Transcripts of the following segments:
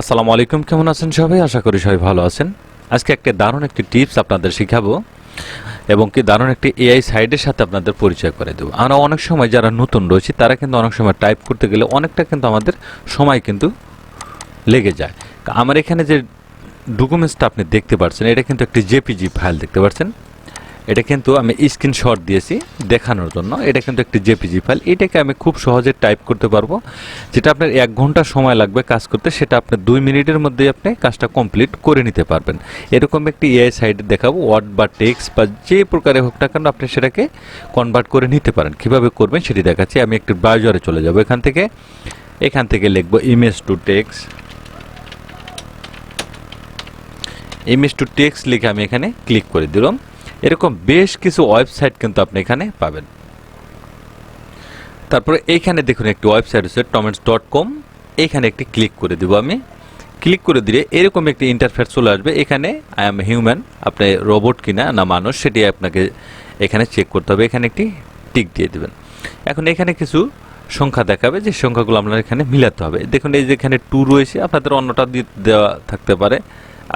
আসসালামু আলাইকুম, কেমন আছেন সবাই? আশা করি সবাই ভালো আছেন। আজকে একটা দারুণ একটি টিপস আপনাদের শিখাবো এবং কি দারুণ একটি এআই সাইডের সাথে আপনাদের পরিচয় করে দেবো। আমরা অনেক সময় যারা নতুন রয়েছে, তারা কিন্তু অনেক সময় টাইপ করতে গেলে অনেকটা কিন্তু আমাদের সময় কিন্তু লেগে যায়। আমার এখানে যে ডকুমেন্টসটা আপনি দেখতে পাচ্ছেন, এটা কিন্তু একটি জেপিজি ফাইল দেখতে পাচ্ছেন। এটা কিন্তু আমি স্ক্রিনশট দিয়েছি দেখানোর জন্য। এটা কিন্তু একটি জেপিজি ফাইল এটাকে আমি খুব সহজে টাইপ করতে পারব। যেটা আপনার এক ঘণ্টা সময় লাগবে কাজ করতে। সেটা আপনার দুই মিনিটের মধ্যেই আপনি কাজটা কমপ্লিট করে নিতে পারবেন। এরকম একটি এআই সাইডে দেখাবো। ওয়ার্ড বা টেক্সট বা যে প্রকারে হোক না কেন আপনি সেটাকে কনভার্ট করে নিতে পারেন। কীভাবে করবেন সেটি দেখাচ্ছি। আমি একটি ব্রাউজারে চলে যাব এখান থেকে। এখান থেকে লিখব image to text image to text লিখে আমি এখানে ক্লিক করে দিলাম। এরকম বেশ কিছু ওয়েবসাইট কিন্তু আপনি এখানে পাবেন। তারপরে এইখানে দেখুন একটি ওয়েবসাইট হচ্ছে টমেন্টস ডট কম। এইখানে একটি ক্লিক করে দেবো আমি। ক্লিক করে দিলে এরকম একটি ইন্টারফেস চলে আসবে। এখানে আই এম হিউম্যান আপনি রোবট কিনা না মানুষ, সেটি আপনাকে এখানে চেক করতে হবে। এখানে একটি টিক দিয়ে দেবেন। এখন এখানে কিছু সংখ্যা দেখাবে, যে সংখ্যাগুলো আপনার এখানে মিলাতে হবে। দেখুন, এই যে এখানে টু রয়েছে, আপনাদের অন্যটা দিয়ে দেওয়া থাকতে পারে।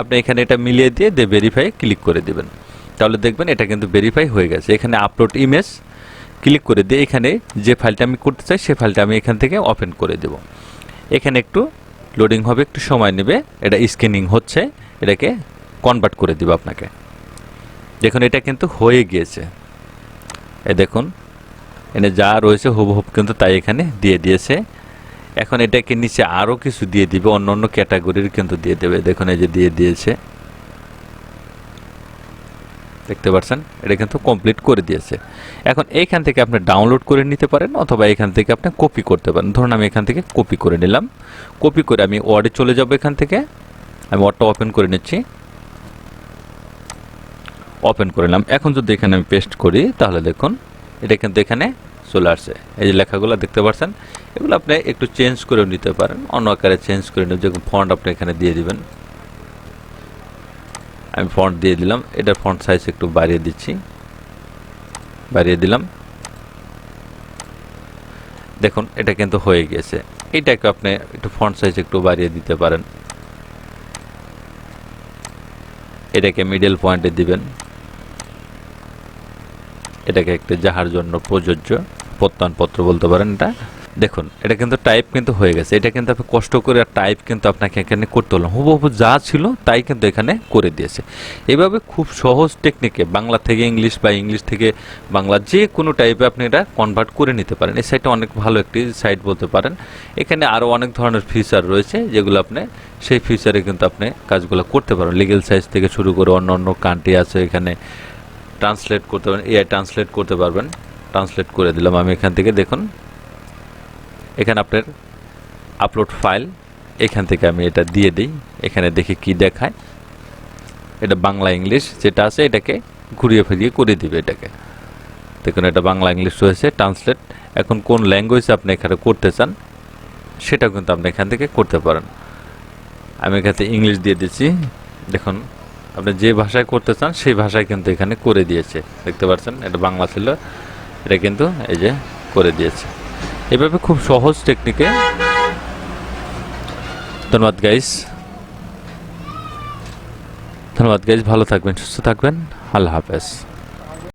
আপনি এখানে এটা মিলিয়ে দিয়ে দে ভেরিফাই ক্লিক করে দিবেন। তাহলে দেখবেন এটা কিন্তু ভেরিফাই হয়ে গেছে। এখানে আপলোড ইমেজ ক্লিক করে দিয়ে এখানে যে ফাইলটা আমি করতে চাই, সে ফাইলটা আমি এখান থেকে ওপেন করে দেব। এখানে একটু লোডিং হবে, একটু সময় নেবে। এটা স্ক্যানিং হচ্ছে, এটাকে কনভার্ট করে দিব আপনাকে। দেখুন, এটা কিন্তু হয়ে গিয়েছে। এ দেখুন, এনে যা রয়েছে হুবহুব কিন্তু তাই এখানে দিয়ে দিয়েছে। এখন এটাকে নিচে আরও কিছু দিয়ে দিবে অন্য অন্য ক্যাটাগরির কিন্তু দিয়ে দেবে। দেখুন, এই যে দিয়ে দিয়েছে। দেখতে পাচ্ছেন এটা কিন্তু কমপ্লিট করে দিয়েছে। এখন এইখান থেকে আপনি ডাউনলোড করে নিতে পারেন অথবা এখান থেকে আপনি কপি করতে পারেন। ধরুন আমি এখান থেকে কপি করে নিলাম। কপি করে আমি ওয়ার্ডে চলে যাব এখান থেকে। আমি ওয়ার্ডটা ওপেন করে নিচ্ছি। ওপেন করে নিলাম। এখন যদি এখানে আমি পেস্ট করি, তাহলে দেখুন, এটা কিন্তু এখানে চলে আসছে। এই যে লেখাগুলো দেখতে পাচ্ছেন এগুলো আপনি একটু চেঞ্জ করেও নিতে পারেন। অন্য আকারে চেঞ্জ করে নিতে যেরকম ফন্ট আপনি এখানে দিয়ে দিবেন। আমি ফন্ট দিয়ে দিলাম। এটার ফন্ট সাইজ একটু বাড়িয়ে দিচ্ছি। বাড়িয়ে দিলাম। দেখুন, এটা কিন্তু হয়ে গিয়েছে এইটাকে আপনি একটু ফন্ট সাইজ একটু বাড়িয়ে দিতে পারেন। এটাকে মিডল পয়েন্টে দিবেন। এটাকে একটা যাহার জন্য প্রযোজ্য প্রত্যয়নপত্র বলতে পারেন এটা। দেখুন, এটা কিন্তু টাইপ কিন্তু হয়ে গেছে। এটা কিন্তু আপনি কষ্ট করে টাইপ কিন্তু আপনাকে এখানে করতে হলো হুবহু যা ছিল তাই কিন্তু এখানে করে দিয়েছে। এভাবে খুব সহজ টেকনিকে বাংলা থেকে ইংলিশ বা ইংলিশ থেকে বাংলা যে কোনো টাইপে আপনি এটা কনভার্ট করে নিতে পারেন। এই সাইটটা অনেক ভালো একটি সাইট বলতে পারেন। এখানে আরও অনেক ধরনের ফিচার রয়েছে যেগুলো আপনি সেই ফিচারে কিন্তু আপনি কাজগুলো করতে পারেন। লিগেল সাইজ থেকে শুরু করে অন্য অন্য কান্ট্রি আছে এখানে। ট্রান্সলেট করতে পারেন এআই ট্রান্সলেট করতে পারবেন। ট্রান্সলেট করে দিলাম আমি এখান থেকে। দেখুন এখানে আপনার আপলোড ফাইল এখান থেকে আমি এটা দিয়ে দিই। এখানে দেখি কি দেখায়। এটা বাংলা ইংলিশ যেটা আছে, এটাকে ঘুরিয়ে ফিরিয়ে করে দিবে এটাকে। দেখুন, এটা বাংলা ইংলিশ রয়েছে ট্রান্সলেট এখন কোন ল্যাঙ্গুয়েজ আপনি এখানে করতে চান, সেটাও কিন্তু আপনি এখান থেকে করতে পারেন। আমি এখানে ইংলিশ দিয়ে দিচ্ছি। দেখুন, আপনি যে ভাষায় করতে চান, সেই ভাষায় কিন্তু এখানে করে দিয়েছে। দেখতে পাচ্ছেন, এটা বাংলা ছিল, এটা কিন্তু এই যে করে দিয়েছে। এভাবে খুব সহজ টেকনিকে ধন্যবাদ গাইস ধন্যবাদ গাইস ভালো থাকবেন সুস্থ থাকবেন। আল্লাহ হাফেজ।